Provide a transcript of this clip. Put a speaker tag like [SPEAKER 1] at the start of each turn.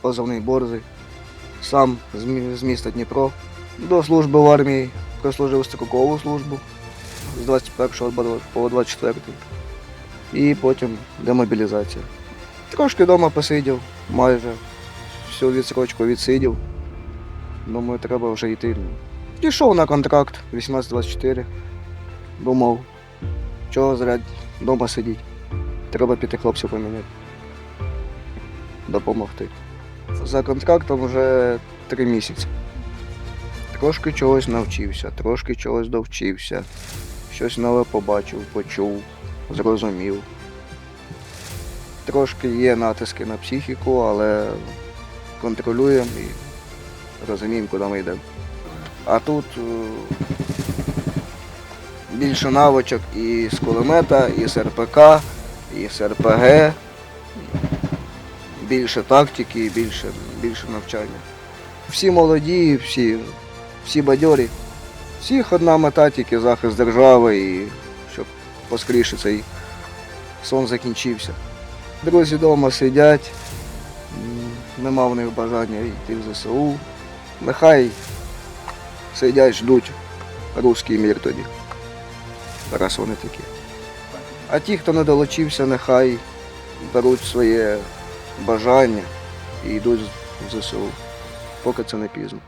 [SPEAKER 1] позивний Борзий. Сам з міста Дніпро. До служби в армії прослужив строкову службу з 21 по- по 24. І потім демобілізація. Трошки вдома посидів, майже всю відсрочку відсидів. Думаю, треба вже йти. Пішов на контракт 18-24. Думав, чого зря вдома сидіти. Треба піти хлопців поміняти. Допомогти. За контрактом вже три місяці. Трошки чогось навчився, трошки чогось довчився. Щось нове побачив, почув, зрозумів. Трошки є натиски на психіку, але контролюємо і розуміємо, куди ми йдемо. А тут е, більше навичок і з кулемета, і з РПК, і з РПГ, більше тактики, більше, більше навчання. Всі молоді, всі, всі бадьорі. Всіх одна мета тільки захист держави і щоб поскоріше цей сон закінчився. Друзі вдома сидять, нема в них бажання йти в ЗСУ. Нехай сидять, ждуть русський мір тоді. Раз вони такі. А ті, хто не долучився, нехай беруть своє бажання і йдуть в ЗСУ, поки це не пізно.